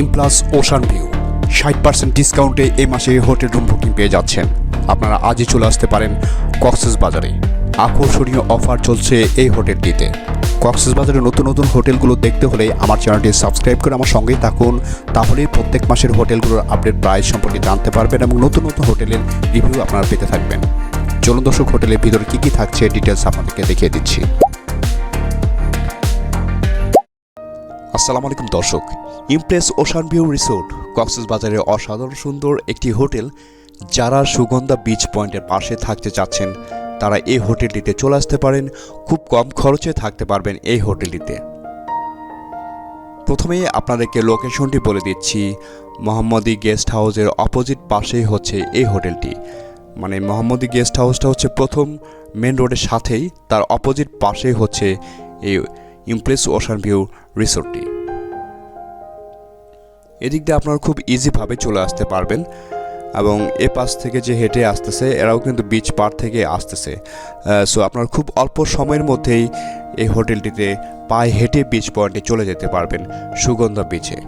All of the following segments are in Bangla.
Impress ocean view. ষাট পার্সেন্ট ডিসকাউন্টে এই মাসে হোটেল রুম বুকিং পেয়ে যাচ্ছেন। আপনারা আজই চলে আসতে পারেন কক্সেস বাজারে। আকর্ষণীয় অফার চলছে এই হোটেলটিতে কক্সেস বাজারে নতুন নতুন হোটেলগুলো দেখতে হলে আমার চ্যানেলটি সাবস্ক্রাইব করে আমার সঙ্গেই থাকুন। তাহলেই প্রত্যেক মাসের হোটেলগুলোর আপডেট প্রাইস সম্পর্কে জানতে পারবেন এবং নতুন নতুন হোটেলের রিভিউ আপনারা পেতে থাকবেন। চলুন দর্শক হোটেলের ভিতরে কী কী থাকছে ডিটেলস আপনাদেরকে দেখিয়ে দিচ্ছি। আসসালামু আলাইকুম দর্শক। ইমপ্রেস ওশান ভিউ রিসোর্ট, কক্সেস বাজারে অসাধারণ সুন্দর একটি হোটেল, যারা সুগন্ধা বিচ পয়েন্টের পাশে থাকতে চাচ্ছেন, তারা এই হোটেলটিতে চলে আসতে পারেন, খুব কম খরচে থাকতে পারবেন এই হোটেলটিতে। প্রথমেই আপনাদেরকে লোকেশনটি বলে দিচ্ছি, মোহাম্মদী গেস্ট হাউসের অপোজিট পাশেই হচ্ছে এই হোটেলটি। মানে মোহাম্মদী গেস্ট হাউসটা হচ্ছে প্রথম মেন রোডের সাথেই, তার অপোজিট পাশেই হচ্ছে এই ইমপ্রেস ওশান ভিউ রিসোর্টটি। এদিক দিয়ে আপনারা খুব ইজিভাবে চলে আসতে পারবেন এবং এ পাশ থেকে যে হেঁটে আসতেছে, এরাও কিন্তু বিচ পার থেকে আসতেছে। সো আপনারা খুব অল্প সময়ের মধ্যেই এই হোটেলটিতে পায়ে হেঁটে বিচ পয়েন্টে চলে যেতে পারবেন সুগন্ধা বিচে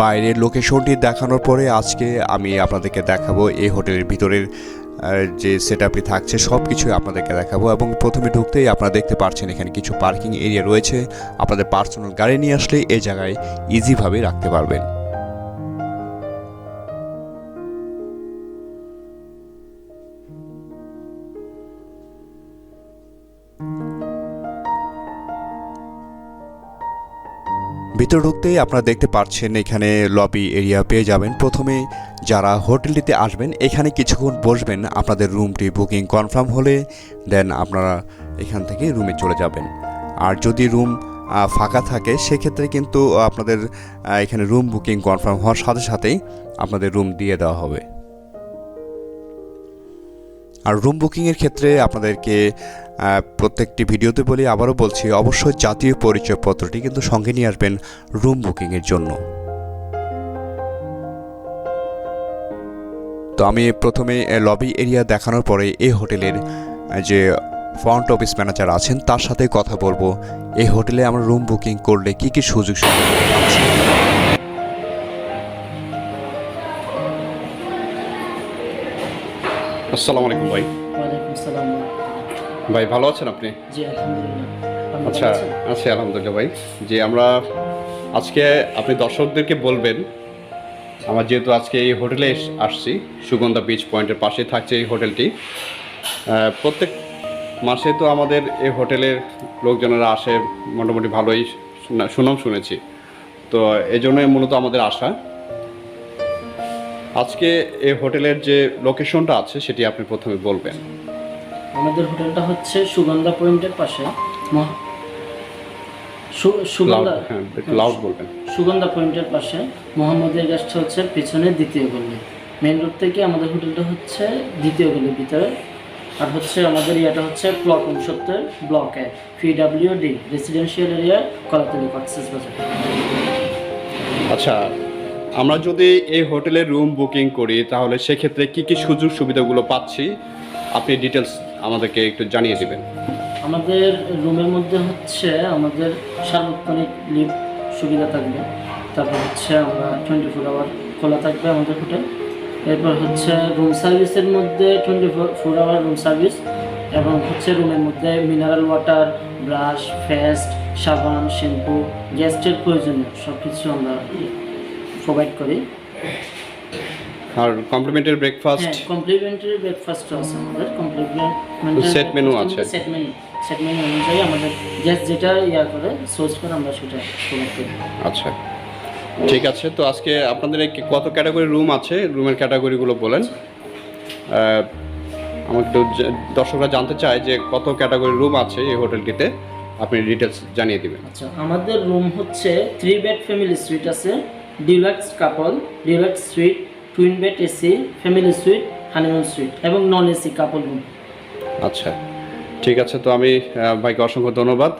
বাইরের লোকেশনটি দেখানোর পরে আজকে আমি আপনাদেরকে দেখাবো এই হোটেলের ভিতরের যে সেট আপটি থাকছে সব কিছুই আপনাদেরকে দেখাবো এবং প্রথমে ঢুকতেই আপনারা দেখতে পাচ্ছেন এখানে কিছু পার্কিং এরিয়া রয়েছে। আপনাদের পার্সোনাল গাড়ি নিয়ে আসলে এই জায়গায় ইজিভাবে রাখতে পারবেন। ভিতরে ঢুকতেই আপনারা দেখতে পাচ্ছেন এখানে লবি এরিয়া পেয়ে যাবেন। প্রথমে যারা হোটেলটিতে আসবেন, এখানে কিছুক্ষণ বসবেন, আপনাদের রুমটি বুকিং কনফার্ম হলে দেন আপনারা এখান থেকে রুমে চলে যাবেন। আর যদি রুম ফাঁকা থাকে, সেক্ষেত্রে কিন্তু আপনাদের এখানে রুম বুকিং কনফার্ম হওয়ার সাথে সাথেই আপনাদের রুম দিয়ে দেওয়া হবে। আর রুম বুকিংয়ের ক্ষেত্রে আপনাদেরকে প্রত্যেকটি ভিডিওতে বলি, আবারও বলছি, অবশ্যই জাতীয় পরিচয়পত্রটি কিন্তু সঙ্গে নিয়ে আসবেন রুম বুকিংয়ের জন্য। তো আমি প্রথমে লবি এরিয়া দেখানোর পরে এই হোটেলের যে ফ্রন্ট অফিস ম্যানেজার আছেন, তার সাথে কথা বলব। এই হোটেলে আমরা রুম বুকিং করলে কি কি সুযোগ সুবিধা আসসালামু আলাইকুম ভাই। ভাই ভালো আছেন আপনি? জি আলহামদুলিল্লাহ। আচ্ছা ভালো আলহামদুলিল্লাহ ভাই। যে আমরা আজকে আপনি দর্শকদেরকে বলবেন আমার যেহেতু আজকে এই হোটেলে আসছি সুগন্ধা বিচ পয়েন্টের পাশে থাকছে এই হোটেলটি। প্রত্যেক মাসে তো আমাদের এই হোটেলের লোকজনেরা আসে মোটামুটি ভালোই সুনাম শুনেছি। তো এই জন্যই মূলত আমাদের আশা আজকে এই হোটেলের যে লোকেশনটা আছে সেটি আপনি প্রথমে বলবেন। আমাদের হোটেলটা হচ্ছে সুগন্ধা পয়েন্টের পাশে। সুগন্ধা হ্যাঁ লাউড বলবেন। সুগন্ধা পয়েন্টের পাশে। মোহাম্মদের গেস্ট হচ্ছে পিছনে দ্বিতীয় গলি। মেন রোড থেকে আমাদের হোটেলটা হচ্ছে দ্বিতীয় গলির ভিতরে। আর হচ্ছে আমাদের ইয়েটা হচ্ছে প্লট উনসত্তর block A PW D residential area Kolatoli Cox's Bazar. আচ্ছা আমরা যদি এই হোটেলের রুম বুকিং করি, তাহলে সেক্ষেত্রে কি কি সুযোগ সুবিধাগুলো পাচ্ছি? আপনি ডিটেলস আমাদেরকে একটু জানিয়ে দেবেন। আমাদের রুমের মধ্যে হচ্ছে আমাদের সার্বক্ষণিক লিভ সুবিধা থাকবে। তারপর হচ্ছে আমরা টোয়েন্টি ফোর আওয়ার খোলা থাকবে আমাদের হোটেল। এরপর হচ্ছে রুম সার্ভিসের মধ্যে twenty four hour room service এবং হচ্ছে রুমের মধ্যে মিনারেল ওয়াটার ব্রাশ ফেস্ট সাবান শ্যাম্পু গেস্টের প্রয়োজনীয় সব কিছু আমরা প্রোভাইড করি। আর কমপ্লিমেন্টারি হ্যাঁ ব্রেকফাস্ট কমপ্লিমেন্টারি ব্রেকফাস্ট আছে আমাদের। কমপ্লিমেন্টারি Set menu আছে। সেট মেনু সেট মেনু অনুযায়ী আমাদের গেস্ট যেটা ইয়া করে সোর্স করে আমরা সেটা প্রোভাইড করি। আচ্ছা ঠিক আছে। তো আজকে আপনাদের কত ক্যাটাগরি রুম আছে? রুমের ক্যাটাগরিগুলো বলেন। আমার দর্শকরা জানতে চায় যে কত ক্যাটাগরি রুম আছে এই হোটেলটিতে আপনি ডিটেলস জানিয়ে দিবেন। আচ্ছা আমাদের রুম হচ্ছে থ্রি বেড ফ্যামিলি সুইট আছে। Deluxe couple deluxe suite twin bed AC family suite honeymoon suite এবং নন এসি কাপল রুম আচ্ছা ঠিক আছে তো আমি ভাইকে অসংখ্য ধন্যবাদ।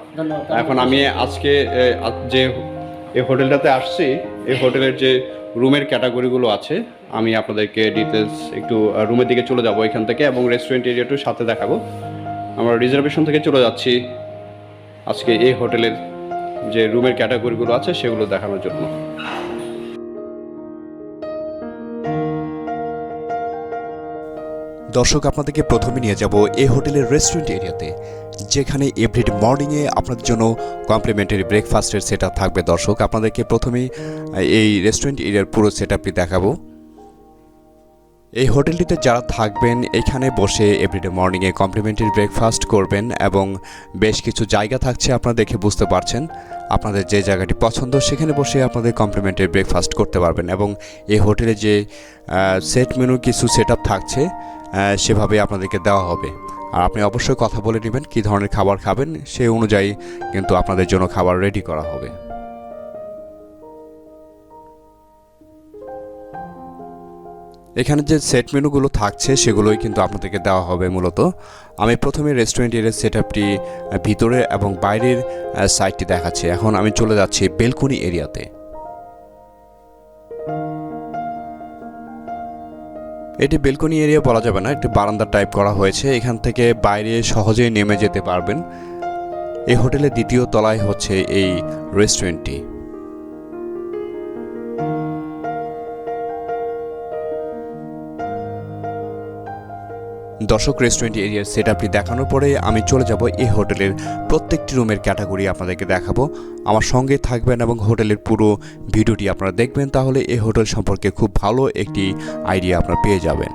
এখন আমি আজকে আজ- যে এই হোটেলটাতে আসছি এই হোটেলের যে রুমের ক্যাটাগরিগুলো আছে আমি আপনাদেরকে ডিটেলস একটু রুমের দিকে চলে যাব এখান থেকে এবং রেস্টুরেন্ট এরিয়াটির সাথে দেখাবো। আমরা রিজার্ভেশন থেকে চলে যাচ্ছি আজকে এই হোটেলের যে রুমের ক্যাটাগরিগুলো আছে সেগুলো দেখানোর জন্য। দর্শক, আপনাদেরকে প্রথমে নিয়ে যাব এই হোটেলের রেস্টুরেন্ট এরিয়াতে যেখানে এভরিডে মর্নিংয়ে আপনাদের জন্য কমপ্লিমেন্টারি ব্রেকফাস্টের সেট থাকবে। দর্শক, আপনাদেরকে প্রথমেই এই রেস্টুরেন্ট এরিয়ার পুরো সেট আপটি দেখাবো। এই হোটেলটিতে যারা থাকবেন, এখানে বসে এভরিডে মর্নিংয়ে কমপ্লিমেন্টারি ব্রেকফাস্ট করবেন এবং বেশ কিছু জায়গা থাকছে, আপনারা দেখে বুঝতে পারছেন। আপনাদের যে জায়গাটি পছন্দ, সেখানে বসে আপনাদের কমপ্লিমেন্টারি ব্রেকফাস্ট করতে পারবেন এবং এই হোটেলে যে সেট মেনু কিছু সেট থাকছে সেভাবে আপনাদেরকে দেওয়া হবে। আর আপনি অবশ্যই কথা বলে নেবেন, কী ধরনের খাবার খাবেন সেই অনুযায়ী কিন্তু আপনাদের জন্য খাবার রেডি করা হবে। এখানে যে সেট মেনুগুলো থাকছে, সেগুলোই কিন্তু আপনাদেরকে দেওয়া হবে মূলত। আমি প্রথমে রেস্টুরেন্টের সেট আপটি ভিতরে এবং বাইরের সাইডটি দেখাচ্ছি। এখন আমি চলে যাচ্ছি বেলকুনি এরিয়াতে। এটি বেলকনি এরিয়া বলা যাবে না, একটি বারান্দা টাইপ করা হয়েছে। এখান থেকে বাইরে সহজেই নেমে যেতে পারবেন। এই হোটেলের দ্বিতীয় তলায় হচ্ছে এই রেস্টুরেন্টটি দর্শক রেস্টুরেন্ট এরিয়ার সেট আপটি দেখানোর পরে আমি চলে যাব এই হোটেলের প্রত্যেকটি রুমের ক্যাটাগরি আপনাদেরকে দেখাবো। আমার সঙ্গে থাকবেন এবং হোটেলের পুরো ভিডিওটি আপনারা দেখবেন, তাহলে এই হোটেল সম্পর্কে খুব ভালো একটি আইডিয়া আপনারা পেয়ে যাবেন।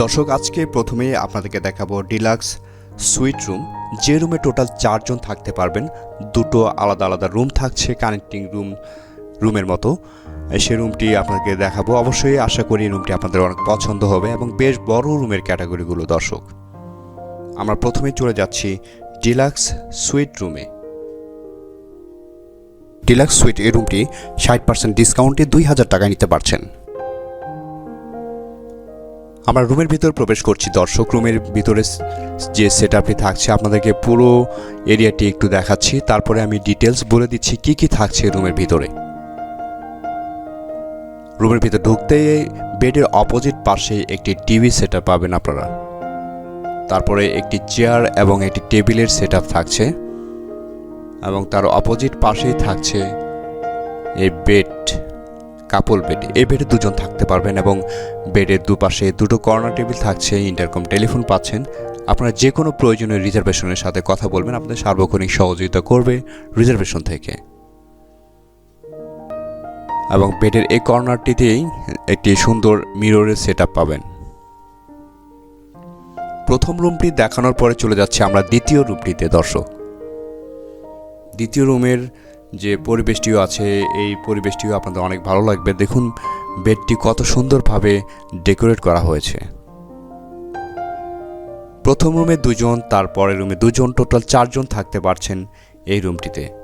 দর্শক, আজকে প্রথমে আপনাদেরকে দেখাবো ডিলাক্স সুইট রুম যে রুমে টোটাল চারজন থাকতে পারবেন, দুটো আলাদা আলাদা রুম থাকছে কানেক্টিং রুম রুমের মতো। সে রুমটি আপনাকে দেখাবো। অবশ্যই আশা করি রুমটি আপনাদের অনেক পছন্দ হবে এবং বেশ বড় রুমের ক্যাটাগরিগুলো দর্শক। আমরা প্রথমে চলে যাচ্ছি ডিলাক্স সুইট রুমে ডিলাক্স সুইট এই রুমটি ষাট পার্সেন্ট ডিসকাউন্টে দুই হাজার টাকায় নিতে পারছেন। আমরা রুমের ভিতর প্রবেশ করছি, দর্শক। রুমের ভিতরে যে সেট আপটি থাকছে, আপনাদেরকে পুরো এরিয়াটি একটু দেখাচ্ছি। তারপরে আমি ডিটেলস বলে দিচ্ছি, কি কি থাকছে রুমের ভিতরে। রুমের ভিতরে ঢুকতে বেডের অপোজিট পাশে একটি টিভি সেট পাবেন আপনারা। তারপরে একটি চেয়ার এবং একটি টেবিলের সেট থাকছে এবং তার অপোজিট পাশেই থাকছে এই বেড কাপল বেড এই বেডে দুজন থাকতে পারবেন এবং বেডের দুপাশে দুটো কর্নার টেবিল থাকছে ইন্টারকম টেলিফোন পাচ্ছেন। আপনারা যে কোনো প্রয়োজনীয় রিজার্ভেশনের সাথে কথা বলবেন, আপনাদের সার্বক্ষণিক সহযোগিতা করবে রিজার্ভেশন থেকে। এবং বেডের এই কর্নারটিতেই একটি সুন্দর মিররের সেট পাবেন। প্রথম রুমটি দেখানোর পরে চলে যাচ্ছে আমরা দ্বিতীয় রুমটিতে দর্শক। দ্বিতীয় রুমের যে পরিবেশটিও আছে, এই পরিবেশটিও আপনাদের অনেক ভালো লাগবে। দেখুন, বেডটি কত সুন্দরভাবে ডেকোরেট করা হয়েছে। প্রথম রুমে দুজন, তারপরের রুমে দুজন, টোটাল চারজন থাকতে পারছেন এই রুমটিতে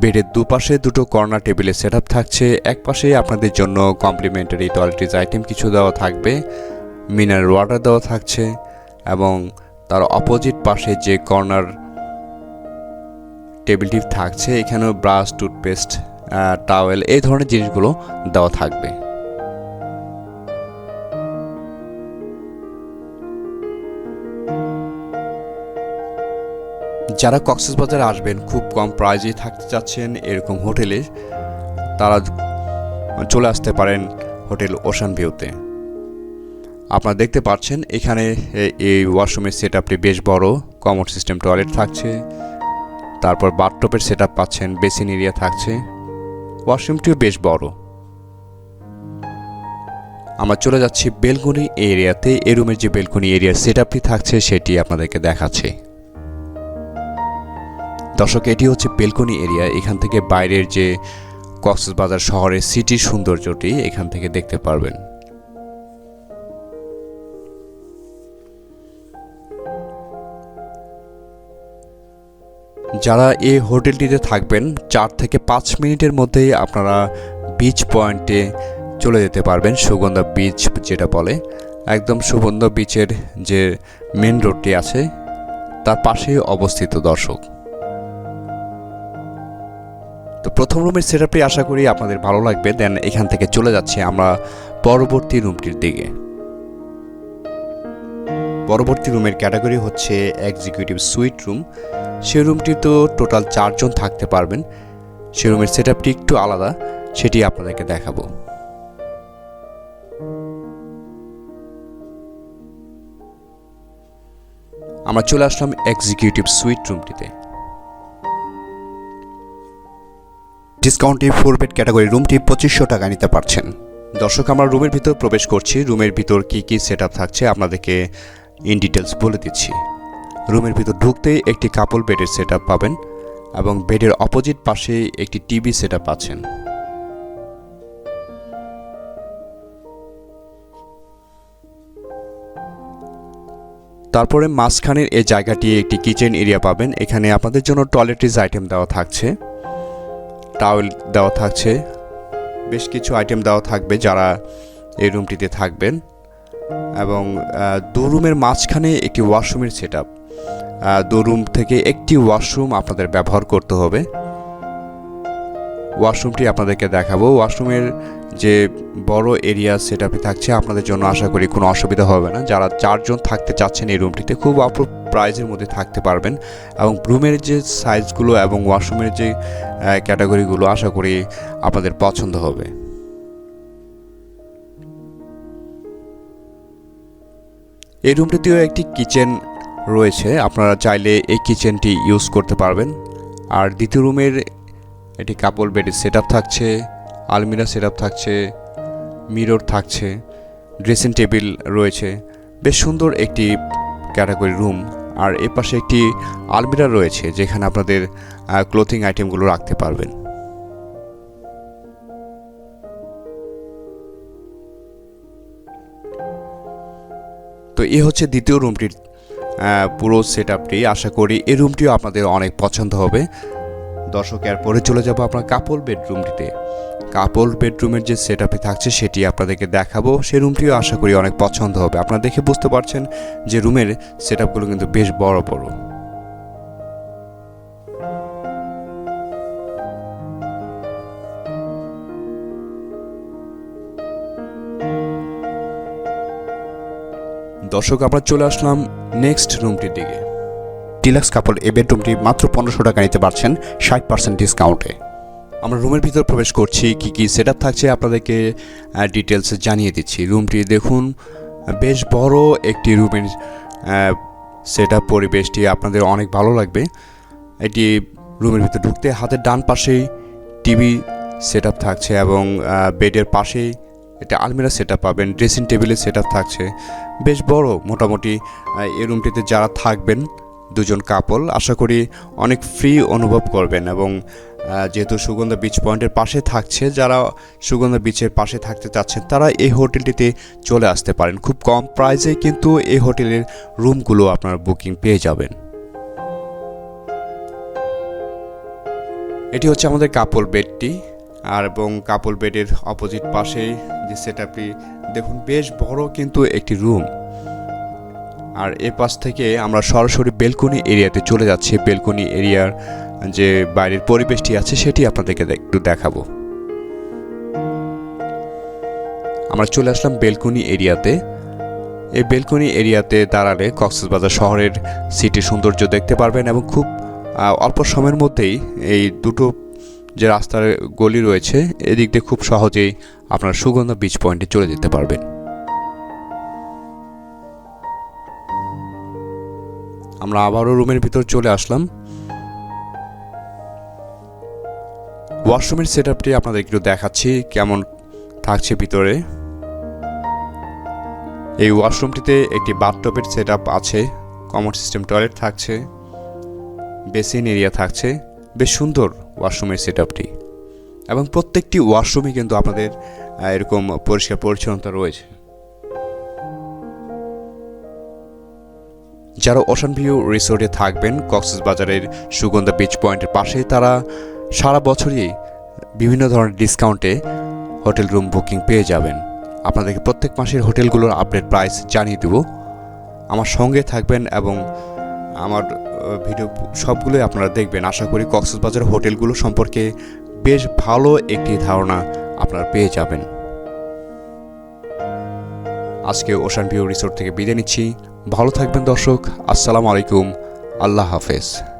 বেডের দুপাশে দুটো কর্নার টেবিলে সেট থাকছে। এক পাশে আপনাদের জন্য কমপ্লিমেন্টারি টয়লেট্রিজ আইটেম কিছু দেওয়া থাকবে, মিনারেল ওয়াটার দেওয়া থাকছে এবং তার অপোজিট পাশে যে কর্নার টেবিলটি থাকছে, এখানেও ব্রাশ, টুথপেস্ট টাওয়েল, এই ধরনের জিনিসগুলো দেওয়া থাকবে। যারা কক্সবাজারে আসবেন, খুব কম প্রাইজে থাকতে চাচ্ছেন এরকম হোটেলে, তারা চলে আসতে পারেন হোটেল ওশান ভিউতে আপনারা দেখতে পাচ্ছেন, এখানে এই ওয়াশরুমের সেট আপটি বেশ বড় কমোড সিস্টেম টয়লেট থাকছে, তারপর বাথটপের সেট আপ পাচ্ছেন বেসিন এরিয়া থাকছে ওয়াশরুমটিও বেশ বড়। আমরা চলে যাচ্ছি বেলকনি এরিয়াতে এ রুমের যে বেলকনি এরিয়ার সেট আপটি থাকছে, সেটি আপনাদেরকে দেখাচ্ছে। দর্শক, এটি হচ্ছে বেলকনি এরিয়া। এখান থেকে বাইরের যে কক্সবাজার শহরের সিটির সৌন্দর্যটি এখান থেকে দেখতে পারবেন। যারা এই হোটেলটিতে থাকবেন, চার থেকে পাঁচ মিনিটের মধ্যেই আপনারা বিচ পয়েন্টে চলে যেতে পারবেন, সুগন্ধা বিচ যেটা বলে। একদম সুগন্ধা বিচের যে মেন রোডটি আছে, তার পাশেই অবস্থিত দর্শক। তো প্রথম রুমের সেট আশা করি আপনাদের ভালো লাগবে। দেন এখান থেকে চলে যাচ্ছি আমরা পরবর্তী রুমটির দিকে। পরবর্তী রুমের ক্যাটাগরি হচ্ছে এক্সিকিউটিভ সুইট রুম সেই রুমটি তো টোটাল চারজন থাকতে পারবেন। সেই রুমের সেট একটু আলাদা, সেটি আপনাদেরকে দেখাবো। আমরা চলে আসলাম এক্সিকিউটিভ সুইট রুমটিতে ডিসকাউন্টে ফোর বেড ক্যাটাগরি রুমটি পঁচিশশো টাকা নিতে পারছেন। দর্শক, আমরা রুমের ভিতর প্রবেশ করছি। রুমের ভিতর কি কি সেট থাকছে আপনাদেরকে ইন ডিটেলস বলে দিচ্ছি। রুমের ভিতর ঢুকতেই একটি কাপল বেডের সেট পাবেন এবং বেডের অপোজিট পাশে একটি টিভি সেট আছেন। তারপরে মাঝখানের এই জায়গাটি একটি কিচেন এরিয়া পাবেন। এখানে আপনাদের জন্য টয়লেট্রিজ আইটেম দেওয়া থাকছে। টাওয়েল দেওয়া থাকছে। বেশ কিছু আইটেম দেওয়া থাকবে যারা এই রুমটিতে থাকবেন। এবং দু রুমের মাঝখানে একটি ওয়াশরুমের সেট আপ দু রুম থেকে একটি ওয়াশরুম আপনাদের ব্যবহার করতে হবে। ওয়াশরুমটি আপনাদেরকে দেখাবো। ওয়াশরুমের যে বড় এরিয়া সেট আপে থাকছে, আপনাদের জন্য আশা করি কোনো অসুবিধা হবে না। যারা চারজন থাকতে চাচ্ছেন এই রুমটিতে খুব অল্প প্রাইজের মধ্যে থাকতে পারবেন। এবং রুমের যে সাইজগুলো এবং ওয়াশরুমের যে ক্যাটাগরিগুলো আশা করি আপনাদের পছন্দ হবে। এই রুমটিতেও একটি কিচেন রয়েছে। আপনারা চাইলে এই কিচেনটি ইউজ করতে পারবেন। আর দ্বিতীয় রুমের একটি কাপড় বেডের সেট আপ থাকছে। আলমিরা সেট থাকছে, মিরর থাকছে, ড্রেসিং টেবিল রয়েছে। বেশ সুন্দর একটি ক্যাটাগরি রুম। আর এ পাশে একটি আলমিরা রয়েছে, যেখানে আপনাদের ক্লোথিং আইটেমগুলো রাখতে পারবেন। তো এ হচ্ছে দ্বিতীয় রুমটির পুরো সেট আপটি আশা করি এই রুমটিও আপনাদের অনেক পছন্দ হবে। দর্শক, এরপরে চলে যাব আপনার কাপল বেডরুমটিতে। কাপল বেডরুমের যে সেট আপে থাকছে, সেটি আপনাদেরকে দেখাবো। সেই রুমটিও আশা করি অনেক পছন্দ হবে। আপনারা দেখে বুঝতে পারছেন যে রুমের সেট আপগুলো কিন্তু বেশ বড় বড়। দর্শক, আমরা চলে আসলাম নেক্সট রুমটির দিকে। ডিলাক্স কাপল এই বেডরুমটি মাত্র পনেরোশো টাকা নিতে পারছেন, ষাট পার্সেন্ট ডিসকাউন্টে আমরা রুমের ভিতর প্রবেশ করছি, কি কি সেট থাকছে আপনাদেরকে ডিটেলস জানিয়ে দিচ্ছি। রুমটি দেখুন, বেশ বড় একটি রুমের সেট পরিবেশটি আপনাদের অনেক ভালো লাগবে। এটি রুমের ভিতর ঢুকতে হাতের ডান পাশেই টিভি সেট থাকছে এবং বেডের পাশেই একটা আলমিরা সেট আপ পাবেন ড্রেসিং টেবিলের সেট থাকছে। বেশ বড়, মোটামুটি এই রুমটিতে যারা থাকবেন, দুজন কাপল আশা করি অনেক ফ্রি অনুভব করবেন এবং যেহেতু সুগন্ধা বিচ পয়েন্টের পাশে থাকছে, যারা সুগন্ধা বিচের পাশে থাকতে চাচ্ছেন, তারা এই হোটেলটিতে চলে আসতে পারেন। খুব কম প্রাইসে কিন্তু এই হোটেলের রুমগুলো আপনার বুকিং পেয়ে যাবেন। এটি হচ্ছে আমাদের কাপল বেডটি আর এবং কাপল বেডের অপোজিট পাশে যে সেট দেখুন, বেশ বড় কিন্তু একটি রুম আর এ পাশ থেকে আমরা সরাসরি বেলকনি এরিয়াতে চলে যাচ্ছি। বেলকনি এরিয়ার যে বাইরের পরিবেশটি আছে, সেটি আপনাদেরকে একটু দেখাবো। আমরা চলে আসলাম বেলকনি এরিয়াতে। এই বেলকনি এরিয়াতে দাঁড়ালে কক্সবাজার শহরের সিটি সৌন্দর্য দেখতে পারবেন এবং খুব অল্প সময়ের মধ্যেই এই দুটো যে রাস্তার গলি রয়েছে, এদিক দিয়ে খুব সহজেই আপনার সুগন্ধা বিচ পয়েন্টে চলে যেতে পারবেন। আমরা আবারও রুমের ভিতর চলে আসলাম। ওয়াশরুমের সেট আপটি আপনাদের একটু দেখাচ্ছি, কেমন থাকছে ভিতরে। এই ওয়াশরুমটিতে একটি বাথটবের সেট আছে কমন সিস্টেম টয়লেট থাকছে, বেসিন এরিয়া থাকছে, বেশ সুন্দর ওয়াশরুমের সেট আপটি এবং প্রত্যেকটি ওয়াশরুমে কিন্তু আপনাদের এরকম পরিষ্কার পরিচ্ছন্নতা রয়েছে। যারা ওশান ভিউ রিসোর্টে থাকবেন, কক্সবাজারের সুগন্ধা বিচ পয়েন্টের পাশে, তারা সারা বছরই বিভিন্ন ধরনের ডিসকাউন্টে হোটেল রুম বুকিং পেয়ে যাবেন। আপনাদেরকে প্রত্যেক মাসের হোটেলগুলোর আপডেট প্রাইস জানিয়ে দেব। আমার সঙ্গে থাকবেন এবং আমার ভিডিও সবগুলোই আপনারা দেখবেন। আশা করি কক্সবাজার হোটেলগুলো সম্পর্কে বেশ ভালো একটি ধারণা আপনারা পেয়ে যাবেন। আজকে ওশান ভিউ রিসোর্ট থেকে বিদায় নিচ্ছি। ভালো থাকবেন দর্শক। আসসালামু আলাইকুম। আল্লাহ হাফেজ।